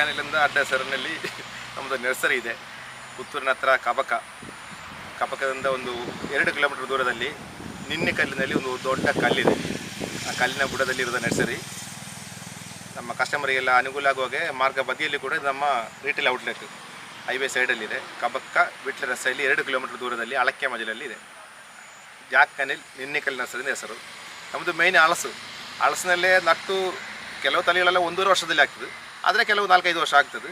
Jack ಅಡ್ಡ ಹೆಸರಿನಲ್ಲಿ ನಮ್ಮದು ನರ್ಸರಿ ಇದೆ. ಪುತ್ತೂರಿನ ಹತ್ರ ಕಬಕ. ಕಬಕದಿಂದ ಒಂದು ಎರಡು ಕಿಲೋಮೀಟರ್ ದೂರದಲ್ಲಿ ನಿನ್ನೆ ಕಲ್ಲಿನಲ್ಲಿ ಒಂದು ದೊಡ್ಡ ಕಲ್ಲಿದೆ. ಆ ಕಲ್ಲಿನ ಬುಡದಲ್ಲಿ ಇರೋದು ನರ್ಸರಿ ನಮ್ಮ ಕಸ್ಟಮರಿಗೆಲ್ಲ ಅನುಕೂಲ ಆಗುವಾಗೆ ಮಾರ್ಗ ಬದಿಯಲ್ಲಿ ಕೂಡ ನಮ್ಮ ರೀಟೇಲ್ ಔಟ್ಲೆಟ್ ಹೈವೇ ಸೈಡಲ್ಲಿದೆ. ಕಬಕ್ಕ ಬಿಟ್ಲ ರಸ್ತೆಯಲ್ಲಿ ಎರಡು ಕಿಲೋಮೀಟರ್ ದೂರದಲ್ಲಿ ಅಳಕ್ಕೆ ಮಜಲಲ್ಲಿ ಇದೆ. ಜಾಕ್ ಕನಿಲ್ ನಿನ್ನೆ ಕಲ್ಲಿನ ಹೆಸರು. ನಮ್ಮದು ಮೇಯ್ನ್ ಹಳಸು ಹಳಸಿನಲ್ಲೇ ನಟ್ಟು ಕೆಲವು ತಳಿಗಳೆಲ್ಲ ಒಂದೂವರೆ ವರ್ಷದಲ್ಲಿ ಆಗ್ತದೆ. ಆದರೆ ಕೆಲವು ನಾಲ್ಕೈದು ವರ್ಷ ಆಗ್ತದೆ.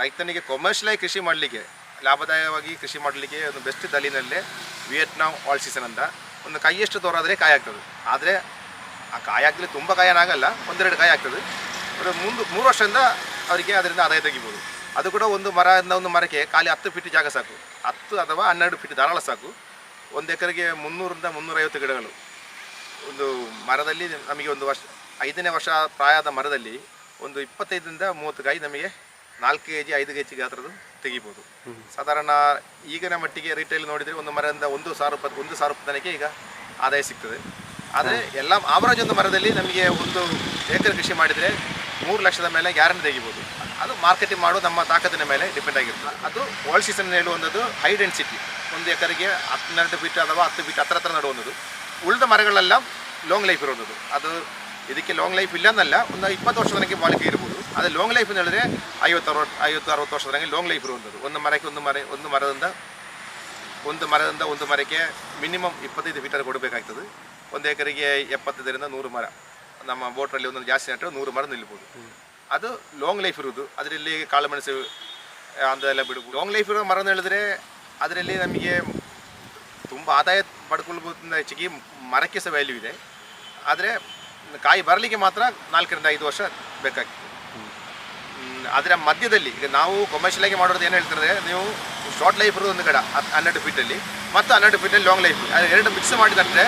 ರೈತನಿಗೆ ಕೊಮರ್ಷಿಯಲಾಗಿ ಕೃಷಿ ಮಾಡಲಿಕ್ಕೆ, ಲಾಭದಾಯವಾಗಿ ಕೃಷಿ ಮಾಡಲಿಕ್ಕೆ ಒಂದು ಬೆಸ್ಟ್ ದಲಿನಲ್ಲೇ ವಿಯೆಟ್ನಾಮ್ ಆಲ್ ಸೀಸನ್ ಅಂತ ಒಂದು ಕೈಯಷ್ಟು ದೂರ ಆದರೆ ಕಾಯಿ ಆಗ್ತದೆ. ಆದರೆ ಆ ಕಾಯಿ ಆಗಲಿ ತುಂಬ ಕಾಯನಾಗಲ್ಲ ಒಂದೆರಡು ಕಾಯಿ ಆಗ್ತದೆ. ಅದು ಮುಂದೆ ಮೂರು ವರ್ಷದಿಂದ ಅವರಿಗೆ ಅದರಿಂದ ಆದಾಯ ತೆಗಿಬೋದು. ಅದು ಕೂಡ ಒಂದು ಮರದಿಂದ ಒಂದು ಮರಕ್ಕೆ ಖಾಲಿ ಹತ್ತು ಫೀಟ್ ಜಾಗ ಸಾಕು. ಹತ್ತು ಅಥವಾ ಹನ್ನೆರಡು ಫೀಟ್ ಧಾರಾಳ ಸಾಕು. ಒಂದು ಎಕರೆಗೆ ಮುನ್ನೂರಿಂದ ಮುನ್ನೂರೈವತ್ತು ಗಿಡಗಳು. ಒಂದು ಮರದಲ್ಲಿ ನಮಗೆ ಒಂದು ವರ್ಷ, ಐದನೇ ವರ್ಷ ಪ್ರಾಯದ ಮರದಲ್ಲಿ ಒಂದು ಇಪ್ಪತ್ತೈದರಿಂದ ಮೂವತ್ತು ಕಾಯಿ ನಮಗೆ ನಾಲ್ಕು ಕೆ ಜಿ ಐದು ಕೆ ಜಿ ಗಾತ್ರದ್ದು ತೆಗಿಬೋದು. ಸಾಧಾರಣ ಈಗಿನ ಮಟ್ಟಿಗೆ ರಿಟೇಲ್ ನೋಡಿದರೆ ಒಂದು ಮರದಿಂದ ಒಂದು ಸಾವಿರ ರೂಪಾಯಿ ಒಂದು ಸಾವಿರ ರೂಪಾಯಿ ತನಕ ಈಗ ಆದಾಯ ಸಿಗ್ತದೆ. ಆದರೆ ಎಲ್ಲ ಆವರೇಜ್ ಒಂದು ಮರದಲ್ಲಿ ನಮಗೆ ಒಂದು ಎಕರೆ ಕೃಷಿ ಮಾಡಿದರೆ ಮೂರು ಲಕ್ಷದ ಮೇಲೆ ಗ್ಯಾರಂಟಿ ತೆಗಿಬೋದು. ಅದು ಮಾರ್ಕೆಟಿಂಗ್ ಮಾಡೋ ನಮ್ಮ ತಾಕತ್ತಿನ ಮೇಲೆ ಡಿಪೆಂಡ್ ಆಗಿರ್ತದೆ. ಅದು ಓಲ್ಡ್ ಸೀಸನ್ ಹೇಳುವಂಥದ್ದು ಹೈ ಡೆನ್ಸಿಟಿ ಒಂದು ಎಕರೆಗೆ ಹನ್ನೆರಡು ಫೀಟ್ ಅಥವಾ ಹತ್ತು ಫೀಟ್ ಹತ್ರ ಹತ್ರ ನಡುವಂಥದ್ದು. ಉಳಿದ ಮರಗಳೆಲ್ಲ ಲಾಂಗ್ ಲೈಫ್ ಇರೋದು ಅದು ಇದಕ್ಕೆ ಲಾಂಗ್ ಲೈಫ್ ಇಲ್ಲ ಅನ್ನಲ್ಲ, ಒಂದು ಇಪ್ಪತ್ತು ವರ್ಷದ ನನಗೆ ಬಾಳಿಕೆ ಇರ್ಬೋದು. ಅದೇ ಲಾಂಗ್ ಲೈಫ್ ಅಂತ ಹೇಳಿದ್ರೆ ಐವತ್ತು ಐವತ್ತು, ಅರವತ್ತು ವರ್ಷದ ನನಗೆ ಲಾಂಗ್ ಲೈಫ್ ಇರುವಂಥದ್ದು. ಒಂದು ಮರಕ್ಕೆ ಒಂದು ಮರ, ಒಂದು ಮರದಿಂದ ಒಂದು ಮರದಿಂದ ಒಂದು ಮರಕ್ಕೆ ಮಿನಿಮಮ್ ಇಪ್ಪತ್ತೈದು ಮೀಟರ್ ಕೊಡಬೇಕಾಗ್ತದೆ. ಒಂದು ಎಕರೆಗೆ ಎಪ್ಪತ್ತೈದರಿಂದ ನೂರು ಮರ. ನಮ್ಮ ಬೋಟ್ರಲ್ಲಿ ಒಂದು ಜಾಸ್ತಿ ನೆಟ್ಟರೆ ನೂರು ಮರ ನಿಲ್ಬೋದು. ಅದು ಲಾಂಗ್ ಲೈಫ್ ಇರುವುದು. ಅದರಲ್ಲಿ ಕಾಳುಮೆಣಸು ಅಂದೆಲ್ಲ ಬಿಡ್ಬೋದು. ಲಾಂಗ್ ಲೈಫ್ ಇರೋ ಮರ ಅಂತ ಹೇಳಿದ್ರೆ ಅದರಲ್ಲಿ ನಮಗೆ ತುಂಬ ಆದಾಯ ಪಡ್ಕೊಳ್ಬೋದಿಂದ ಹೆಚ್ಚಿಗೆ ಮರಕ್ಕೆ ಸಹ ವ್ಯಾಲ್ಯೂ ಇದೆ. ಆದರೆ ಕಾಯಿ ಬರಲಿಕ್ಕೆ ಮಾತ್ರ ನಾಲ್ಕರಿಂದ ಐದು ವರ್ಷ ಬೇಕಾಗ್ತದೆ ಅದರ ಮಧ್ಯದಲ್ಲಿ, ಈಗ ನಾವು ಕಮರ್ಷಿಯಲ್ ಆಗಿ ಮಾಡೋದು ಏನು ಹೇಳ್ತಾರೆ ನೀವು ಶಾರ್ಟ್ ಲೈಫ್ ಇರೋದು ಒಂದು ಹತ್- ಹನ್ನೆರಡು ಫೀಟಲ್ಲಿ ಮತ್ತು ಹನ್ನೆರಡು ಫೀಟಲ್ಲಿ ಲಾಂಗ್ ಲೈಫ್ ಅದು ಎರಡು ಮಿಕ್ಸ್ ಮಾಡಿದಂದರೆ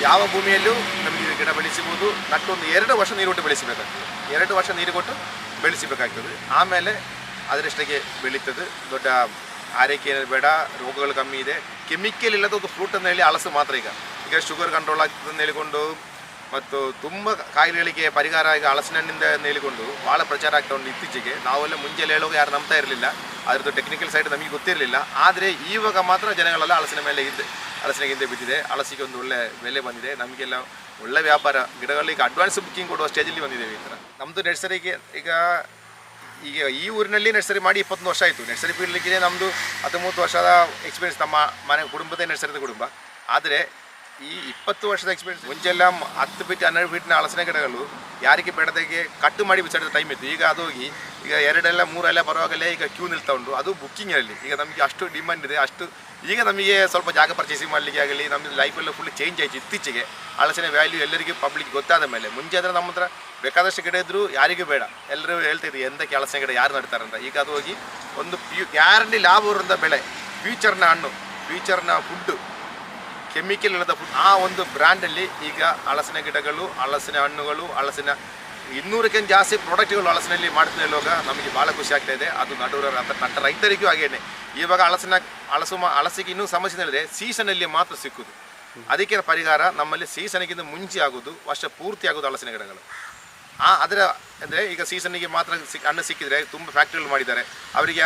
ಯಾವ ಭೂಮಿಯಲ್ಲೂ ನಮಗೆ ಗಿಡ ಬೆಳೆಸಬಹುದು ನಟ್ಟೊಂದು ಎರಡು ವರ್ಷ ನೀರು ಕೊಟ್ಟು ಬೆಳೆಸಬೇಕಾಗ್ತದೆ. ಎರಡು ವರ್ಷ ನೀರು ಕೊಟ್ಟು ಬೆಳೆಸಬೇಕಾಗ್ತದೆ. ಆಮೇಲೆ ಅದರಷ್ಟಕ್ಕೆ ಬೆಳೀತದೆ. ದೊಡ್ಡ ಆರೈಕೆ ಬೇಡ, ರೋಗಗಳು ಕಮ್ಮಿ ಇದೆ. ಕೆಮಿಕಲ್ ಇಲ್ಲದ ಒಂದು ಫ್ರೂಟ್ ಅಂತ ಹೇಳಿ ಹಲಸು ಮಾತ್ರ ಈಗ. ಈಗ ಶುಗರ್ ಕಂಟ್ರೋಲ್ ಆಗ್ತದೆ ಅಂತ ಹೇಳಿಕೊಂಡು ಮತ್ತು ತುಂಬ ಕಾಯಿಲೆಗಳಿಗೆ ಪರಿಹಾರ ಈಗ ಹಲಸಿನ ಹಣ್ಣಿಂದ ಹೇಳಿಕೊಂಡು ಭಾಳ ಪ್ರಚಾರ ಆಗ್ತಾ ಉಂಟು ಇತ್ತೀಚೆಗೆ. ನಾವೆಲ್ಲ ಮುಂಚೆಲ್ಲ ಹೇಳುವಾಗ ಯಾರು ನಂಬ್ತಾ ಇರಲಿಲ್ಲ. ಅದರದ್ದು ಟೆಕ್ನಿಕಲ್ ಸೈಡ್ ನಮಗೆ ಗೊತ್ತಿರಲಿಲ್ಲ. ಆದರೆ ಇವಾಗ ಮಾತ್ರ ಜನಗಳೆಲ್ಲ ಹಲಸಿನ ಮೇಲೆ ಹಿಂದೆ, ಹಲಸಿನ ಹಿಂದೆ ಬಿದ್ದಿದೆ. ಹಲಸಿಗೆ ಒಂದು ಒಳ್ಳೆ ಬೆಲೆ ಬಂದಿದೆ. ನಮಗೆಲ್ಲ ಒಳ್ಳೆ ವ್ಯಾಪಾರ. ಗಿಡಗಳಿಗೆ ಅಡ್ವಾನ್ಸ್ ಬುಕ್ಕಿಂಗ್ ಕೊಡುವ ಸ್ಟೇಜಲ್ಲಿ ಬಂದಿದ್ದೇವೆ ಈ ಥರ ನಮ್ಮದು ನರ್ಸರಿಗೆ ಈಗ ಈಗ ಈ ಊರಿನಲ್ಲಿ ನರ್ಸರಿ ಮಾಡಿ ಇಪ್ಪತ್ತೊಂದು ವರ್ಷ ಆಯಿತು. ನರ್ಸರಿ ಫೀಲ್ಡ್ಲಿಗೆ ನಮ್ಮದು ಹತ್ತೊಂಬತ್ತು ವರ್ಷದ ಎಕ್ಸ್ಪೀರಿಯನ್ಸ್ ನಮ್ಮ ಮನೆ ಕುಟುಂಬದೇ ನರ್ಸರಿದ ಕುಟುಂಬ. ಆದರೆ ಈ ಇಪ್ಪತ್ತು ವರ್ಷದ ಎಕ್ಸ್ಪೀರಿಯನ್ಸ್ ಮುಂಚೆಲ್ಲ ಹತ್ತು ಫೀಟ್ ಹನ್ನೆರಡು ಫೀಟ್ನ ಹಲಸಿನ ಗಿಡಗಳು ಯಾರಿಗೆ ಬೇಡದಾಗೆ ಕಟ್ಟು ಮಾಡಿ ಬಿಸಾಡಿದ ಟೈಮ್ ಇತ್ತು. ಈಗ ಅದು ಹೋಗಿ, ಈಗ ಎರಡೆಲ್ಲ, ಮೂರೆಲ್ಲ ಪರವಾಗಲೇ ಈಗ ಕ್ಯೂ ನಿಲ್ತಾ ಉಂಟು. ಅದು ಬುಕ್ಕಿಂಗಲ್ಲಿ ಈಗ ನಮಗೆ ಅಷ್ಟು ಡಿಮ್ಯಾಂಡ್ ಇದೆ, ಅಷ್ಟು ಈಗ ನಮಗೆ ಸ್ವಲ್ಪ ಜಾಗ ಪರ್ಚೇಸಿಂಗ್ ಮಾಡಲಿಕ್ಕೆ ಆಗಲಿ ನಮ್ಮ ಲೈಫೆಲ್ಲ ಫುಲ್ ಚೇಂಜ್ ಆಯಿತು ಇತ್ತೀಚೆಗೆ. ಹಲಸಿನ ವ್ಯಾಲ್ಯೂ ಎಲ್ಲರಿಗೂ ಪಬ್ಲಿಕ್ ಗೊತ್ತಾದ ಮೇಲೆ. ಮುಂಚೆ ಆದರೆ ನಮ್ಮ ಹತ್ರ ಬೇಕಾದಷ್ಟು ಗಿಡ ಇದ್ದರೂ ಯಾರಿಗೂ ಬೇಡ. ಎಲ್ಲರೂ ಹೇಳ್ತಿದ್ರು, ಎಂದಕ್ಕೆ ಹಲಸಿನ ಗಿಡ ಯಾರು ನಡ್ತಾರಂತ ಈಗ ಅದು ಹೋಗಿ ಒಂದು ಪ್ಯೂ ಗ್ಯಾರಂಟಿ ಲಾಭ ಬರುವಂಥ ಬೆಳೆ ಫ್ಯೂಚರ್ನ ಹಣ್ಣು ಫ್ಯೂಚರ್ನ ಫುಡ್ಡು ಕೆಮಿಕಲ್ ಇಲ್ಲದ ಆ ಒಂದು ಬ್ರ್ಯಾಂಡಲ್ಲಿ ಈಗ ಹಲಸಿನ ಗಿಡಗಳು, ಹಲಸಿನ ಹಣ್ಣುಗಳು, ಹಲಸಿನ ಇನ್ನೂರಕ್ಕಿಂತ ಜಾಸ್ತಿ ಪ್ರಾಡಕ್ಟ್ಗಳು ಹಲಸಿನಲ್ಲಿ ಮಾಡ್ತಾ ಇರುವಾಗ ನಮಗೆ ಭಾಳ ಖುಷಿ ಆಗ್ತಾ ಇದೆ. ಅದು ನಡುವರ ನಟ ರೈತರಿಗೂ ಹಾಗೇನೆ. ಇವಾಗ ಹಲಸಿನ, ಹಲಸು ಹಳಸಿಗೆ ಇನ್ನೂ ಸಮಸ್ಯೆ ಇಲ್ಲದೆ ಸೀಸನಲ್ಲಿ ಮಾತ್ರ ಸಿಕ್ಕುದು. ಅದಕ್ಕೆ ಪರಿಹಾರ ನಮ್ಮಲ್ಲಿ ಸೀಸನ್ಗಿಂತ ಮುಂಚೆ ಆಗೋದು ವರ್ಷ ಪೂರ್ತಿ ಆಗೋದು ಹಲಸಿನ ಗಿಡಗಳು. ಆ, ಅದರ ಅಂದರೆ ಈಗ ಸೀಸನ್ನಿಗೆ ಮಾತ್ರ ಸಿಕ್ ಹಣ್ಣು ಸಿಕ್ಕಿದರೆ ತುಂಬ ಫ್ಯಾಕ್ಟ್ರಿಗಳು ಮಾಡಿದ್ದಾರೆ. ಅವರಿಗೆ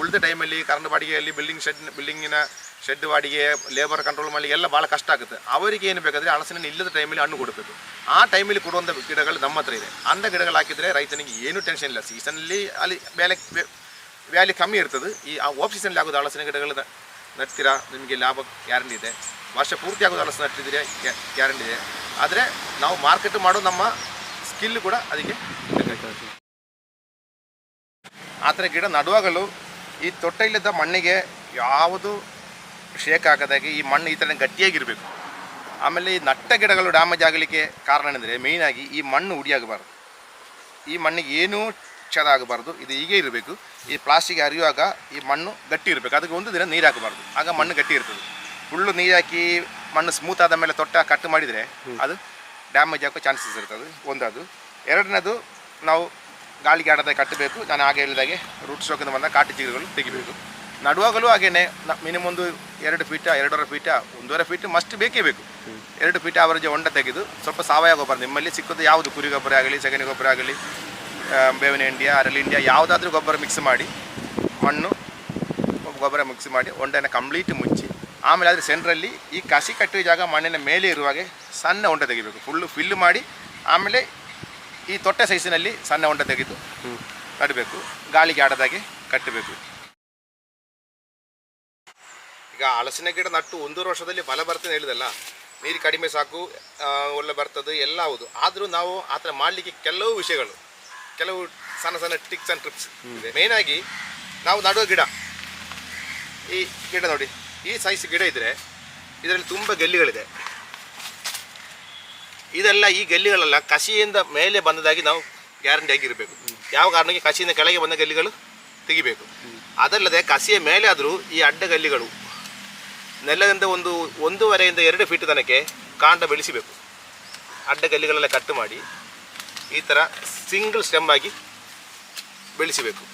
ಉಳಿದ ಟೈಮಲ್ಲಿ ಕರೆಂಟ್ ಬಾಡಿಗೆಯಲ್ಲಿ ಬಿಲ್ಡಿಂಗ್ ಶೆಡ್ ಬಿಲ್ಡಿಂಗಿನ ಶೆಡ್ ಬಾಡಿಗೆ ಲೇಬರ್ ಕಂಟ್ರೋಲ್ ಮಾಡಿ ಎಲ್ಲ ಭಾಳ ಕಷ್ಟ ಆಗುತ್ತೆ. ಅವರಿಗೆ ಏನು ಬೇಕಾದರೆ ಹಲಸಿನ ಇಲ್ಲದ ಟೈಮಲ್ಲಿ ಹಣ್ಣು ಕೊಡಬೇಕು. ಆ ಟೈಮಲ್ಲಿ ಕೊಡುವಂಥ ಗಿಡಗಳು ನಮ್ಮ ಹತ್ರ ಇದೆ. ಅಂಥ ಗಿಡಗಳು ಹಾಕಿದರೆ ರೈತನಿಗೆ ಏನೂ ಟೆನ್ಷನ್ ಇಲ್ಲ. ಸೀಸನಲ್ಲಿ ಅಲ್ಲಿ ಬೆಲೆ ವ್ಯಾಲಿ ಕಮ್ಮಿ ಇರ್ತದೆ. ಈ, ಆ ಓಫ್ ಸೀಸನಲ್ಲಿ ಆಗೋದು ಹಲಸಿನ ಗಿಡಗಳು ನಡ್ತೀರಾ? ನಿಮಗೆ ಲಾಭ ಗ್ಯಾರಂಟಿ ಇದೆ. ವರ್ಷ ಪೂರ್ತಿ ಆಗೋದು ಹಲಸು ನಟ್ಟಿದ್ರೆ ಗ್ಯಾರಂಟಿ ಇದೆ. ಆದರೆ ನಾವು ಮಾರ್ಕೆಟ್ ಮಾಡೋ ನಮ್ಮ ಸ್ಕಿಲ್ ಕೂಡ ಅದಕ್ಕೆ ಬೇಕಾಗ್ತದೆ. ಆ ಥರ ಗಿಡ ನಡುವಾಗಲೂ ಈ ತೊಟ್ಟೆಯಲ್ಲಿದ್ದ ಮಣ್ಣಿಗೆ ಯಾವುದು ಶೇಕ್ ಆಗದಾಗೆ ಈ ಮಣ್ಣು ಈ ಥರ ಗಟ್ಟಿಯಾಗಿರಬೇಕು. ಆಮೇಲೆ ಈ ನಟ್ಟ ಗಿಡಗಳು ಡ್ಯಾಮೇಜ್ ಆಗಲಿಕ್ಕೆ ಕಾರಣ ಏನಂದರೆ ಮೇಯ್ನಾಗಿ ಈ ಮಣ್ಣು ಉಡಿಯಾಗಬಾರ್ದು. ಈ ಮಣ್ಣಿಗೆ ಏನೂ ಚದ ಆಗಬಾರ್ದು ಇದು ಹೀಗೆ ಇರಬೇಕು. ಈ ಪ್ಲಾಸ್ಟಿಕ್ ಹರಿಯುವಾಗ ಈ ಮಣ್ಣು ಗಟ್ಟಿ ಇರಬೇಕು. ಅದಕ್ಕೆ ಒಂದು ದಿನ ನೀರು ಹಾಕಬಾರ್ದು. ಆಗ ಮಣ್ಣು ಗಟ್ಟಿ ಇರ್ತದೆ. ಫುಲ್ಲು ನೀರು ಹಾಕಿ ಮಣ್ಣು ಸ್ಮೂತ್ ಆದ ಮೇಲೆ ತೊಟ್ಟ ಕಟ್ ಮಾಡಿದರೆ ಅದು ಡ್ಯಾಮೇಜ್ ಆಗೋ ಚಾನ್ಸಸ್ ಇರ್ತದೆ, ಒಂದದು. ಎರಡನೇದು, ನಾವು ಗಾಳಿಗೆ ಆಡದೆ ಕಟ್ಟಬೇಕು. ನಾನು ಹಾಗೆ ಹೇಳಿದಾಗೆ ರೂಟ್ ಸ್ಟ್ರೋಕಿಂದ ಬಂದ ಕಾಟು ಚಿಗುರುಗಳು ತೆಗಿಬೇಕು. ನಡುವಾಗಲೂ ಹಾಗೇನೆ ಮಿನಿಮಮ್ ಒಂದು ಎರಡು ಫೀಟ ಎರಡೂವರೆ ಫೀಟ ಒಂದೂವರೆ ಫೀಟ್ ಮಸ್ಟ್ ಬೇಕೇ ಬೇಕು. ಎರಡು ಫೀಟ್ ಅವರಿಗೆ ಹೊಂಡ ತೆಗೆದು, ಸ್ವಲ್ಪ ಸಾವಯವ ಗೊಬ್ಬರ, ನಿಮ್ಮಲ್ಲಿ ಸಿಕ್ಕೋದು ಯಾವುದು? ಕುರಿ ಗೊಬ್ಬರ ಆಗಲಿ, ಸಗಣಿ ಗೊಬ್ಬರ ಆಗಲಿ ಬೇವಿನ ಇಂಡಿಯಾ ಅರಳಿ ಇಂಡಿಯಾ ಯಾವುದಾದ್ರೂ ಗೊಬ್ಬರ ಮಿಕ್ಸ್ ಮಾಡಿ, ಮಣ್ಣು, ಗೊಬ್ಬರ ಮಿಕ್ಸ್ ಮಾಡಿ ಹೊಂಡನ ಕಂಪ್ಲೀಟ್ ಮುಚ್ಚಿ ಆಮೇಲೆ ಆದರೆ ಸೆಂಟ್ರಲ್ಲಿ ಈ ಕಸಿ ಕಟ್ಟುವ ಜಾಗ ಮಣ್ಣಿನ ಮೇಲೆ ಇರುವಾಗೆ ಸಣ್ಣ ಹೊಂಡ ತೆಗಿಬೇಕು. ಫುಲ್ಲು ಫಿಲ್ ಮಾಡಿ ಆಮೇಲೆ ಈ ತೊಟ್ಟೆ ಸೈಸಿನಲ್ಲಿ ಸಣ್ಣ ಹೊಂಡ ತೆಗೆದು ಕಟ್ಟಬೇಕು ಗಾಳಿಗೆ ಆಡದಾಗೆ ಕಟ್ಟಬೇಕು. ಈಗ ಹಲಸಿನ ಗಿಡ ನಟ್ಟು ಒಂದೂವರೆ ವರ್ಷದಲ್ಲಿ ಫಲ ಬರ್ತದೆ ಹೇಳಿದಲ್ಲ ನೀರು ಕಡಿಮೆ ಸಾಕು ಒಳ್ಳೆ ಬರ್ತದೆ ಎಲ್ಲ ಹೌದು. ಆದರೂ ನಾವು ಆ ಥರ ಮಾಡಲಿಕ್ಕೆ ಕೆಲವು ವಿಷಯಗಳು ಕೆಲವು ಸಣ್ಣ ಸಣ್ಣ ಟಿಕ್ಸ್ ಆ್ಯಂಡ್ ಟ್ರಿಪ್ಸ್ ಇದೆ. ಮೇಯ್ನಾಗಿ ನಾವು ನಡುವ ಗಿಡ. ಈ ಗಿಡ ನೋಡಿ. ಈ ಸೈಜ್ ಗಿಡ ಇದ್ದರೆ ಇದರಲ್ಲಿ ತುಂಬ ಗಲ್ಲಿಗಳಿದೆ. ಇದೆಲ್ಲ ಈ ಗಲ್ಲಿಗಳೆಲ್ಲ, ಕಸಿಯಿಂದ ಮೇಲೆ ಬಂದದಾಗಿ ನಾವು ಗ್ಯಾರಂಟಿ ಆಗಿರಬೇಕು ಯಾವ ಕಾರಣಕ್ಕೆ? ಕಸಿಯಿಂದ ಕೆಳಗೆ ಬಂದ ಗಲ್ಲಿಗಳು ತೆಗಿಬೇಕು. ಅದಲ್ಲದೆ ಕಸಿಯ ಮೇಲೆ ಆದರೂ ಈ ಅಡ್ಡ ಗಲ್ಲಿಗಳು ನೆಲದಿಂದ ಒಂದು ಒಂದೂವರೆಯಿಂದ ಎರಡು ಫೀಟ್ ತನಕ ಕಾಂಡ ಬೆಳೆಸಬೇಕು. ಅಡ್ಡ ಗಲ್ಲಿಗಳೆಲ್ಲ ಕಟ್ ಮಾಡಿ ಈ ಥರ ಸಿಂಗಲ್ ಸ್ಟೆಮ್ ಆಗಿ ಬೆಳೆಸಬೇಕು.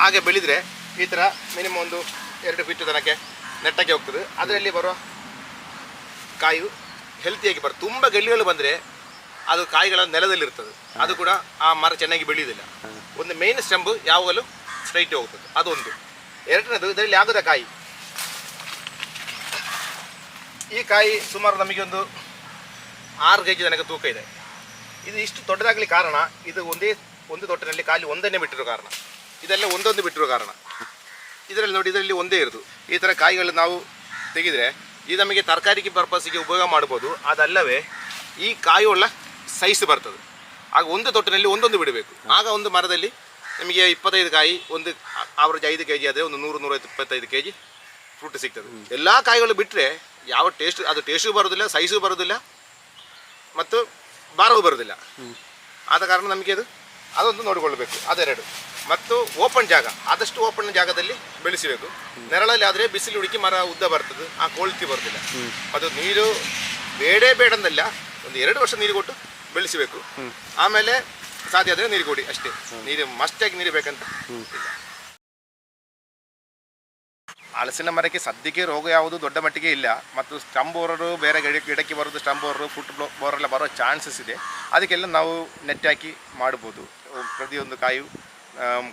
ಹಾಗೆ ಬೆಳೆದರೆ ಈ ಥರ ಮಿನಿಮಮ್ ಒಂದು ಎರಡು ಫೀಟ್ ತನಕ ನೆಟ್ಟಕ್ಕೆ ಹೋಗ್ತದೆ. ಅದರಲ್ಲಿ ಬರೋ ಕಾಯು ಹೆಲ್ತಿಯಾಗಿ ಬರ್ತದೆ ತುಂಬ ಗಲ್ಲಿಗಳು ಬಂದರೆ ಅದು ಕಾಯಿಗಳ ನೆಲದಲ್ಲಿರ್ತದೆ ಅದು ಕೂಡ ಆ ಮರ ಚೆನ್ನಾಗಿ ಬೆಳೆಯೋದಿಲ್ಲ ಒಂದು ಮೇನ್ ಸ್ಟೆಂಬ್ ಯಾವಾಗಲೂ ಸ್ಟ್ರೈಟ್ ಹೋಗ್ತದೆ. ಅದೊಂದು. ಎರಡನೇದು, ಇದರಲ್ಲಿ ಆಗದ ಕಾಯಿ. ಈ ಕಾಯಿ ಸುಮಾರು ನಮಗೆ ಒಂದು ಆರು ಕೆ ಜಿ ತನಕ ತೂಕ ಇದೆ. ಇದು ಇಷ್ಟು ದೊಡ್ಡದಾಗಲಿ ಕಾರಣ, ಇದು ಒಂದೇ, ಒಂದು ತೊಟ್ಟಿನಲ್ಲಿ ಖಾಲಿ ಒಂದನ್ನೇ ಬಿಟ್ಟಿರೋ ಕಾರಣ. ಇದೆಲ್ಲ ಒಂದೊಂದು ಬಿಟ್ಟಿರೋ ಕಾರಣ. ಇದರಲ್ಲಿ ನೋಡಿ, ಇದರಲ್ಲಿ ಒಂದೇ ಇರೋದು. ಈ ಥರ ಕಾಯಿಗಳು ನಾವು ತೆಗೆದರೆ ಇದು ನಮಗೆ ತರಕಾರಿಗೆ ಪರ್ಪಸ್ಸಿಗೆ ಉಪಯೋಗ ಮಾಡ್ಬೋದು. ಅದಲ್ಲವೇ ಈ ಕಾಯುಳ್ಳ ಸೈಜ್ ಬರ್ತದೆ. ಆಗ ಒಂದು ತೊಟ್ಟಿನಲ್ಲಿ ಒಂದೊಂದು ಬಿಡಬೇಕು. ಆಗ ಒಂದು ಮರದಲ್ಲಿ ನಿಮಗೆ ಇಪ್ಪತ್ತೈದು ಕಾಯಿ, ಒಂದು ಆವ್ರೇಜ್ ಐದು ಕೆ ಜಿ ಆದರೆ ಒಂದು ನೂರು, ನೂರ ಇಪ್ಪತ್ತೈದು ಕೆ ಜಿ ಫ್ರೂಟ್ ಸಿಗ್ತದೆ. ಎಲ್ಲ ಕಾಯಿಗಳು ಬಿಟ್ಟರೆ ಯಾವ ಟೇಸ್ಟ್ ಅದು ಟೇಸ್ಟು ಬರೋದಿಲ್ಲ ಸೈಜು ಬರೋದಿಲ್ಲ, ಮತ್ತು ಭಾರವೂ ಬರೋದಿಲ್ಲ. ಆದ ಕಾರಣ ನಮಗೆ ಅದು ಅದೊಂದು ನೋಡಿಕೊಳ್ಳಬೇಕು. ಅದೆರಡು. ಮತ್ತು ಓಪನ್ ಜಾಗ. ಆದಷ್ಟು ಓಪನ್ ಜಾಗದಲ್ಲಿ ಬೆಳೆಸಬೇಕು. ನೆರಳಲ್ಲಿ ಆದರೆ ಬಿಸಿಲು ಹುಡುಕಿ ಮರ ಉದ್ದ ಬರ್ತದೆ. ಆ ಕೊಳ್ತಿ ಬರೋದಿಲ್ಲ. ಅದು ನೀರು ಬೇಡೇ ಬೇಡಂದಲ್ಲ ಒಂದು ಎರಡು ವರ್ಷ ನೀರು ಕೊಟ್ಟು ಬೆಳೆಸಬೇಕು. ಆಮೇಲೆ ಸಾಧ್ಯ ಆದರೆ ನೀರು ಕೊಡಿ ಅಷ್ಟೇ. ನೀರು ಮಸ್ಟಾಗಿ ನೀರು ಬೇಕಂತ ಹಲಸಿನ ಮರಕ್ಕೆ ಸದ್ಯಕ್ಕೆ ರೋಗ ಯಾವುದು ದೊಡ್ಡ ಮಟ್ಟಿಗೆ ಇಲ್ಲ. ಮತ್ತು ಸ್ಟಂಪ್ ಬೋರರು ಬೇರೆ ಗಿಡ, ಗಿಡಕ್ಕೆ ಬರೋದು ಸ್ಟಂಪ್ ಬೋರರು ಫುಟ್ ಬೋರೆಲ್ಲ ಬರೋ ಚಾನ್ಸಸ್ ಇದೆ. ಅದಕ್ಕೆಲ್ಲ ನಾವು ನೆಟ್ ಹಾಕಿ ಮಾಡ್ಬೋದು. ಪ್ರತಿಯೊಂದು ಕಾಯು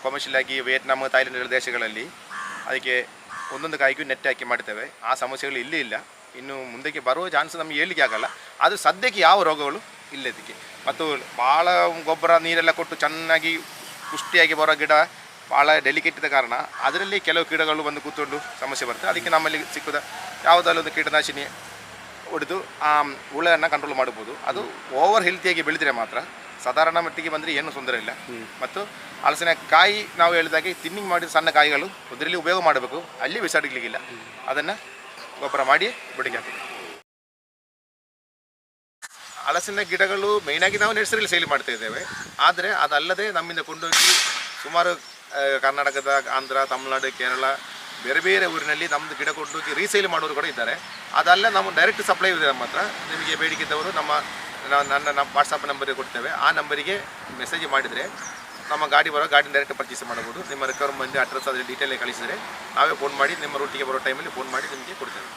ಕಮರ್ಷಿಯಲ್ ಆಗಿ ವಿಯೆಟ್ನಾಮ್ ಥೈಲ್ಯಾಂಡ್ ದೇಶಗಳಲ್ಲಿ ಅದಕ್ಕೆ ಒಂದೊಂದು ಕಾಯಿಗೂ ನೆಟ್ ಹಾಕಿ ಮಾಡ್ತೇವೆ. ಆ ಸಮಸ್ಯೆಗಳು ಇಲ್ಲಿ ಇಲ್ಲ. ಇನ್ನು ಮುಂದಕ್ಕೆ ಬರುವ ಚಾನ್ಸ್ ನಮಗೆ ಹೇಳಲಿಕ್ಕೆ ಆಗಲ್ಲ. ಅದು ಸದ್ಯಕ್ಕೆ ಯಾವ ರೋಗಗಳು ಇಲ್ಲ ಇದಕ್ಕೆ. ಮತ್ತು ಭಾಳ ಗೊಬ್ಬರ ನೀರೆಲ್ಲ ಕೊಟ್ಟು ಚೆನ್ನಾಗಿ ಪುಷ್ಟಿಯಾಗಿ ಬರೋ ಗಿಡ ಭಾಳ ಡೆಲಿಕೇಟ್ ಇದ್ದ ಕಾರಣ ಅದರಲ್ಲಿ ಕೆಲವು ಕೀಟಗಳು ಬಂದು ಕೂತ್ಕೊಂಡು ಸಮಸ್ಯೆ ಬರುತ್ತೆ. ಅದಕ್ಕೆ ನಮ್ಮಲ್ಲಿ ಸಿಕ್ಕದ ಯಾವುದಾದ್ರೂ ಒಂದು ಕೀಟನಾಶಿನಿ ಹೊಡೆದು ಆ ಹುಳನ್ನು ಕಂಟ್ರೋಲ್ ಮಾಡ್ಬೋದು. ಅದು ಓವರ್ ಹೆಲ್ತಿಯಾಗಿ ಬೆಳೆದರೆ ಮಾತ್ರ ಸಾಧಾರಣ ಮಟ್ಟಿಗೆ ಬಂದರೆ ಏನು ತೊಂದರೆ ಇಲ್ಲ. ಮತ್ತು ಹಲಸಿನ ಕಾಯಿ ನಾವು ಹೇಳಿದಾಗೆ ತಿನ್ನಿಂಗ್ ಮಾಡಿದ ಸಣ್ಣ ಕಾಯಿಗಳು ಅದರಲ್ಲಿ ಉಪಯೋಗ ಮಾಡಬೇಕು. ಅಲ್ಲಿ ಬಿಸಾಡಲಿಕ್ಕಿಲ್ಲ ಅದನ್ನು ಗೊಬ್ಬರ ಮಾಡಿ ಬುಡಿಗೆ ಹಾಕಬೇಕು. ಹಲಸಿನ ಗಿಡಗಳು ಮೇಯ್ನಾಗಿ ನಾವು ನರ್ಸರಿಯಲ್ಲಿ ಸೇಲ್ ಮಾಡ್ತಾ ಇದ್ದೇವೆ. ಆದರೆ ಅದಲ್ಲದೆ ನಮ್ಮಿಂದ ಕೊಂಡೋಗಿ ಸುಮಾರು ಕರ್ನಾಟಕದ ಆಂಧ್ರ ತಮಿಳುನಾಡು ಕೇರಳ ಬೇರೆ ಬೇರೆ ಊರಿನಲ್ಲಿ ನಮ್ಮದು ಗಿಡ ಕೊಂಡೋಗಿ ರೀಸೇಲ್ ಮಾಡೋರು ಕೂಡ ಇದ್ದಾರೆ. ಅದಲ್ಲ ನಮ್ಮ ಡೈರೆಕ್ಟ್ ಸಪ್ಲೈ ಇದೆ ನಮ್ಮ ಹತ್ರ. ನಿಮಗೆ ಬೇಡಿಕೆ ಇದ್ದವರು ನಮ್ಮ ನನ್ನ ನಮ್ಮ ವಾಟ್ಸಪ್ ನಂಬರಿಗೆ ಕೊಡ್ತೇವೆ. ಆ ನಂಬರಿಗೆ ಮೆಸೇಜ್ ಮಾಡಿದರೆ ನಮ್ಮ ಗಾಡಿ ಬರೋ ಗಾಡಿ ಡೈರೆಕ್ಟ್ ಪರ್ಚೇಸ್ ಮಾಡ್ಬೋದು ನಿಮ್ಮ ರಿಕ್ವೈರ್ಮೆಂಟ್ ಅಡ್ರೆಸ್ ಅದರಲ್ಲಿ ಡೀಟೇಲ್ ಕಳಿಸಿದರೆ ನಾವೇ ಫೋನ್ ಮಾಡಿ, ನಿಮ್ಮ ರೂಟಿಗೆ ಬರೋ ಟೈಮಲ್ಲಿ ಫೋನ್ ಮಾಡಿ ನಿಮಗೆ ಕೊಡ್ತೇವೆ.